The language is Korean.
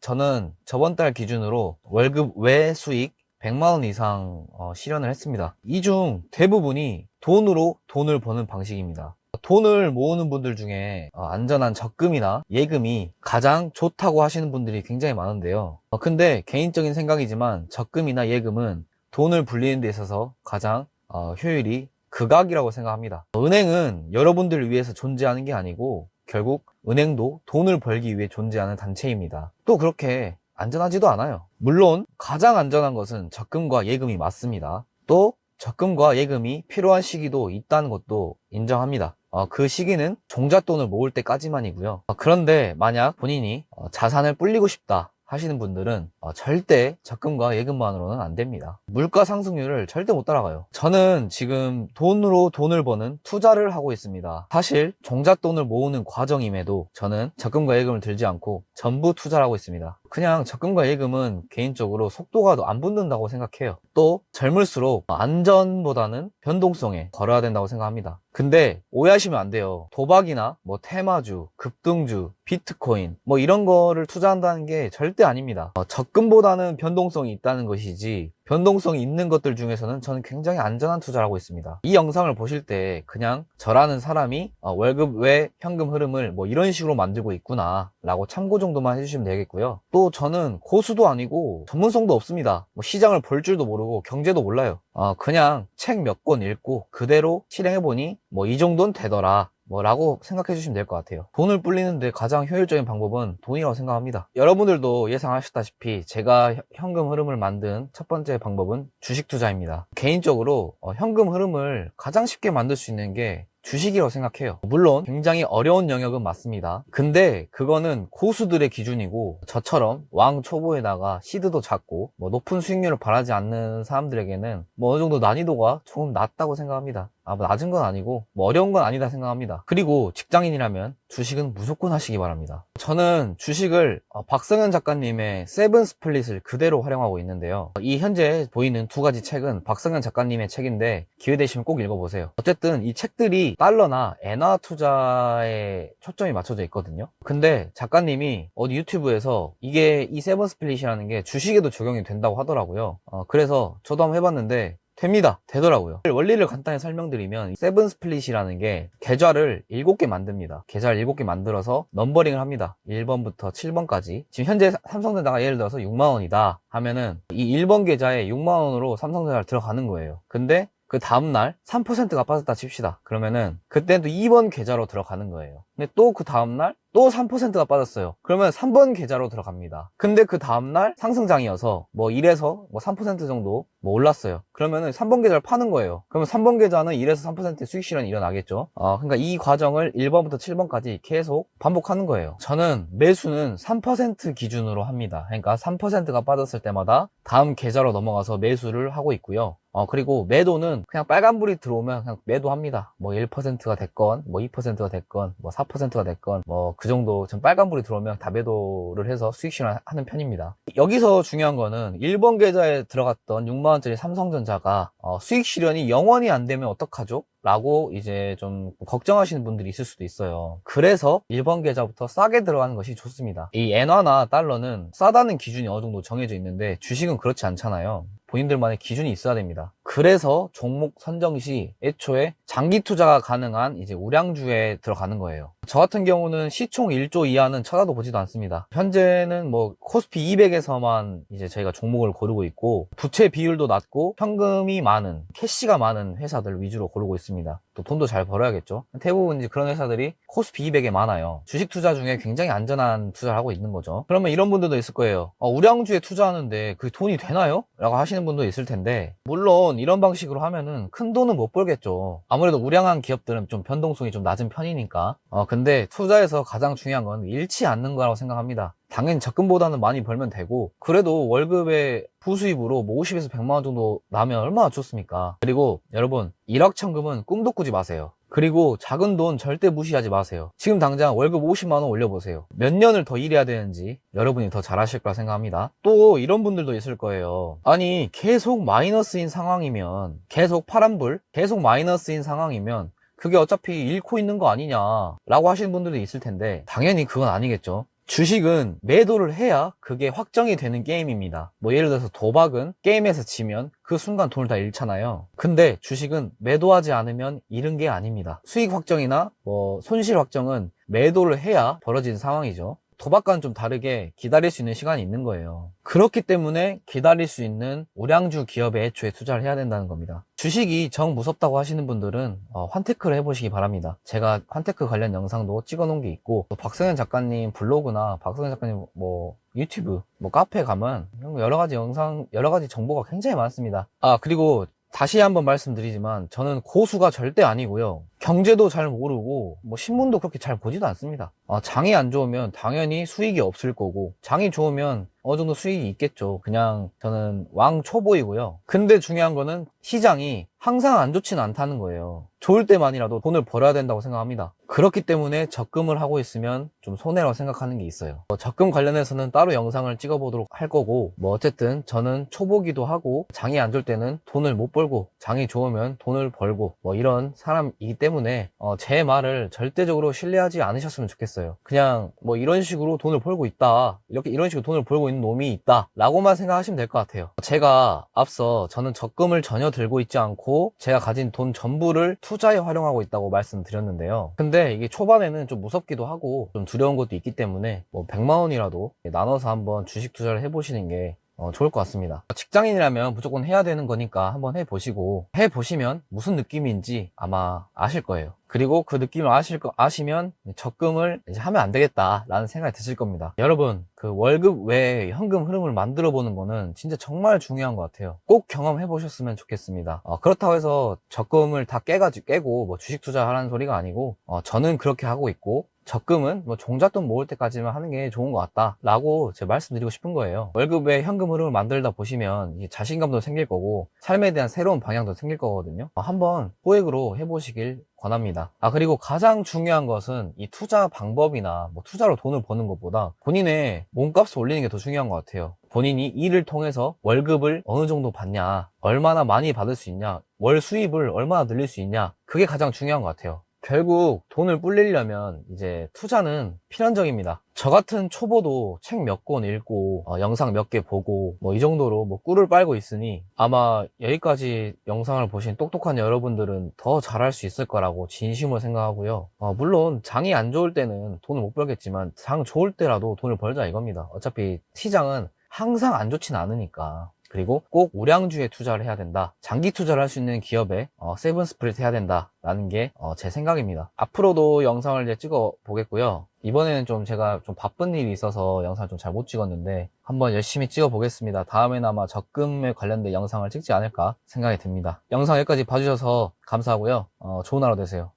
저는 저번 달 기준으로 월급 외 수익 100만원 이상 어, 실현을 했습니다. 이 중 대부분이 돈으로 돈을 버는 방식입니다. 돈을 모으는 분들 중에 어, 안전한 적금이나 예금이 가장 좋다고 하시는 분들이 굉장히 많은데요. 어, 근데 개인적인 생각이지만 적금이나 예금은 돈을 불리는 데 있어서 가장 어, 효율이 극악이라고 생각합니다. 은행은 여러분들을 위해서 존재하는 게 아니고 결국 은행도 돈을 벌기 위해 존재하는 단체입니다. 또 그렇게 안전하지도 않아요. 물론 가장 안전한 것은 적금과 예금이 맞습니다. 또 적금과 예금이 필요한 시기도 있다는 것도 인정합니다. 어, 그 시기는 종잣돈을 모을 때까지만이고요. 어, 그런데 만약 본인이 어, 자산을 불리고 싶다 하시는 분들은 어, 절대 적금과 예금만으로는 안 됩니다. 물가 상승률을 절대 못 따라가요. 저는 지금 돈으로 돈을 버는 투자를 하고 있습니다. 사실 종잣돈을 모으는 과정임에도 저는 적금과 예금을 들지 않고 전부 투자를 하고 있습니다. 그냥 적금과 예금은 개인적으로 속도가 더 안 붙는다고 생각해요. 또 젊을수록 안전보다는 변동성에 걸어야 된다고 생각합니다. 근데 오해하시면 안 돼요. 도박이나 뭐 테마주, 급등주, 비트코인 뭐 이런 거를 투자한다는 게 절대 아닙니다. 어, 적금보다는 변동성이 있다는 것이지 변동성이 있는 것들 중에서는 저는 굉장히 안전한 투자를 하고 있습니다. 이 영상을 보실 때 그냥 저라는 사람이 어, 월급 외 현금 흐름을 뭐 이런 식으로 만들고 있구나 라고 참고 정도만 해주시면 되겠고요. 또 저는 고수도 아니고 전문성도 없습니다. 뭐 시장을 볼 줄도 모르고 경제도 몰라요. 어, 그냥 책 몇 권 읽고 그대로 실행해보니 뭐 이 정도는 되더라. 뭐 라고 생각해 주시면 될 것 같아요. 돈을 불리는데 가장 효율적인 방법은 돈이라고 생각합니다. 여러분들도 예상하셨다시피 제가 현- 현금 흐름을 만든 첫 번째 방법은 주식 투자입니다. 개인적으로 어, 현금 흐름을 가장 쉽게 만들 수 있는 게 주식이라고 생각해요. 물론 굉장히 어려운 영역은 맞습니다. 근데 그거는 고수들의 기준이고 저처럼 왕 초보에다가 시드도 작고 뭐 높은 수익률을 바라지 않는 사람들에게는 뭐 어느 정도 난이도가 조금 낮다고 생각합니다. 아, 뭐 낮은 건 아니고 뭐 어려운 건 아니다 생각합니다. 그리고 직장인이라면 주식은 무조건 하시기 바랍니다. 저는 주식을 어, 박성현 작가님의 세븐 스플릿을 그대로 활용하고 있는데요. 이 현재 보이는 두 가지 책은 박성현 작가님의 책인데 기회 되시면 꼭 읽어보세요. 어쨌든 이 책들이 달러나 엔화 투자에 초점이 맞춰져 있거든요. 근데 작가님이 어디 유튜브에서 이게 이 세븐 스플릿이라는 게 주식에도 적용이 된다고 하더라고요. 어, 그래서 저도 한번 해봤는데 됩니다. 되더라고요. 원리를 간단히 설명드리면 세븐 스플릿이라는 게 계좌를 7개 만듭니다. 계좌를 7개 만들어서 넘버링을 합니다. 1번부터 7번까지. 지금 현재 삼성전자가 예를 들어서 6만 원이다 하면은 이 1번 계좌에 6만 원으로 삼성전자를 들어가는 거예요. 근데 그 다음날 3%가 빠졌다 칩시다. 그러면은 그때는 또 2번 계좌로 들어가는 거예요. 근데 또 그 다음날 또 3%가 빠졌어요. 그러면 3번 계좌로 들어갑니다. 근데 그 다음날 상승장이어서 뭐 1에서 뭐 3% 정도 뭐 올랐어요. 그러면은 3번 계좌를 파는 거예요. 그러면 3번 계좌는 1에서 3%의 수익 실현이 일어나겠죠. 어, 그러니까 이 과정을 1번부터 7번까지 계속 반복하는 거예요. 저는 매수는 3% 기준으로 합니다. 그러니까 3%가 빠졌을 때마다 다음 계좌로 넘어가서 매수를 하고 있고요. 어, 그리고 매도는 그냥 빨간불이 들어오면 그냥 매도합니다. 뭐 1%가 됐건, 뭐 2%가 됐건, 뭐4% 가 됐건, 뭐 그 정도, 전 빨간불이 들어오면 다 매도를 해서 수익 실현하는 편입니다. 여기서 중요한 거는 1번 계좌에 들어갔던 6만원짜리 삼성전자가 어, 수익 실현이 영원히 안 되면 어떡하죠? 라고 이제 좀 걱정하시는 분들이 있을 수도 있어요. 그래서 1번 계좌부터 싸게 들어가는 것이 좋습니다. 이 엔화나 달러는 싸다는 기준이 어느 정도 정해져 있는데 주식은 그렇지 않잖아요. 본인들만의 기준이 있어야 됩니다. 그래서 종목 선정 시 애초에 장기 투자가 가능한 이제 우량주에 들어가는 거예요. 저 같은 경우는 시총 1조 이하는 쳐다도 보지도 않습니다. 현재는 뭐 코스피 200에서만 이제 저희가 종목을 고르고 있고 부채 비율도 낮고 현금이 많은 캐시가 많은 회사들 위주로 고르고 있습니다. 또 돈도 잘 벌어야겠죠. 대부분 이제 그런 회사들이 코스피 200에 많아요. 주식 투자 중에 굉장히 안전한 투자를 하고 있는 거죠. 그러면 이런 분들도 있을 거예요. 어, 우량주에 투자하는데 그 돈이 되나요? 라고 하시는 분도 있을 텐데 물론 이런 방식으로 하면은 큰 돈은 못 벌겠죠. 아무래도 우량한 기업들은 좀 변동성이 좀 낮은 편이니까. 어, 근데 투자에서 가장 중요한 건 잃지 않는 거라고 생각합니다. 당연히 적금보다는 많이 벌면 되고 그래도 월급의 부수입으로 뭐 50에서 100만 원 정도 나면 얼마나 좋습니까? 그리고 여러분 일확천금은 꿈도 꾸지 마세요. 그리고 작은 돈 절대 무시하지 마세요. 지금 당장 월급 50만 원 올려보세요. 몇 년을 더 일해야 되는지 여러분이 더 잘하실 거라 생각합니다. 또 이런 분들도 있을 거예요. 아니 계속 마이너스인 상황이면 계속 파란불, 계속 마이너스인 상황이면 그게 어차피 잃고 있는 거 아니냐 라고 하시는 분들도 있을 텐데 당연히 그건 아니겠죠. 주식은 매도를 해야 그게 확정이 되는 게임입니다. 뭐 예를 들어서 도박은 게임에서 지면 그 순간 돈을 다 잃잖아요. 근데 주식은 매도하지 않으면 잃은 게 아닙니다. 수익 확정이나 뭐 손실 확정은 매도를 해야 벌어진 상황이죠. 도박과는 좀 다르게 기다릴 수 있는 시간이 있는 거예요. 그렇기 때문에 기다릴 수 있는 우량주 기업에 애초에 투자를 해야 된다는 겁니다. 주식이 정 무섭다고 하시는 분들은 어, 환테크를 해보시기 바랍니다. 제가 환테크 관련 영상도 찍어 놓은 게 있고 또 박성현 작가님 블로그나 박성현 작가님 뭐 유튜브 뭐 카페 가면 여러 가지 영상 여러 가지 정보가 굉장히 많습니다. 아 그리고 다시 한번 말씀드리지만 저는 고수가 절대 아니고요. 경제도 잘 모르고 뭐 신문도 그렇게 잘 보지도 않습니다. 아, 장이 안 좋으면 당연히 수익이 없을 거고 장이 좋으면 어느 정도 수익이 있겠죠. 그냥 저는 왕 초보이고요. 근데 중요한 거는 시장이 항상 안 좋지는 않다는 거예요. 좋을 때만이라도 돈을 벌어야 된다고 생각합니다. 그렇기 때문에 적금을 하고 있으면 좀 손해라고 생각하는 게 있어요. 뭐 적금 관련해서는 따로 영상을 찍어보도록 할 거고, 뭐 어쨌든 저는 초보기도 하고, 장이 안 좋을 때는 돈을 못 벌고, 장이 좋으면 돈을 벌고, 뭐 이런 사람이기 때문에 어, 제 말을 절대적으로 신뢰하지 않으셨으면 좋겠어요. 그냥 뭐 이런 식으로 돈을 벌고 있다, 이렇게 이런 식으로 돈을 벌고 있는 놈이 있다, 라고만 생각하시면 될 것 같아요. 제가 앞서 저는 적금을 전혀 들고 있지 않고, 제가 가진 돈 전부를 투자에 활용하고 있다고 말씀드렸는데요. 근데 이게 초반에는 좀 무섭기도 하고 좀 두려운 것도 있기 때문에 뭐 100만 원이라도 나눠서 한번 주식 투자를 해보시는 게 어, 좋을 것 같습니다. 직장인이라면 무조건 해야 되는 거니까 한번 해보시고 해보시면 무슨 느낌인지 아마 아실 거예요. 그리고 그 느낌을 아실 거, 아시면 적금을 이제 하면 안 되겠다라는 생각이 드실 겁니다. 여러분, 그 월급 외에 현금 흐름을 만들어 보는 거는 진짜 정말 중요한 것 같아요. 꼭 경험해 보셨으면 좋겠습니다. 어, 그렇다고 해서 적금을 다 깨가지고 깨고 뭐 주식 투자하라는 소리가 아니고 어, 저는 그렇게 하고 있고 적금은 뭐 종잣돈 모을 때까지만 하는 게 좋은 것 같다 라고 제가 말씀드리고 싶은 거예요 월급에 현금 흐름을 만들다 보시면 자신감도 생길 거고 삶에 대한 새로운 방향도 생길 거거든요 어, 한번 소액으로 해보시길 권합니다. 아 그리고 가장 중요한 것은 이 투자 방법이나 뭐 투자로 돈을 버는 것보다 본인의 몸값을 올리는 게 더 중요한 것 같아요. 본인이 일을 통해서 월급을 어느 정도 받냐 얼마나 많이 받을 수 있냐 월 수입을 얼마나 늘릴 수 있냐 그게 가장 중요한 것 같아요 결국 돈을 불리려면 이제 투자는 필연적입니다. 저 같은 초보도 책 몇 권 읽고 어, 영상 몇 개 보고 뭐 이 정도로 뭐 꿀을 빨고 있으니 아마 여기까지 영상을 보신 똑똑한 여러분들은 더 잘할 수 있을 거라고 진심으로 생각하고요. 어, 물론 장이 안 좋을 때는 돈을 못 벌겠지만 장 좋을 때라도 돈을 벌자 이겁니다. 어차피 시장은 항상 안 좋진 않으니까. 그리고 꼭 우량주에 투자를 해야 된다. 장기 투자를 할 수 있는 기업에 어, 세븐 스프릿 해야 된다 라는 게제 생각입니다. 앞으로도 영상을 이제 찍어 보겠고요. 이번에는 좀 제가 좀 바쁜 일이 있어서 영상을 좀 잘 못 찍었는데 한번 열심히 찍어 보겠습니다. 다음에는 아마 적금에 관련된 영상을 찍지 않을까 생각이 듭니다. 영상 여기까지 봐주셔서 감사하고요. 어, 좋은 하루 되세요.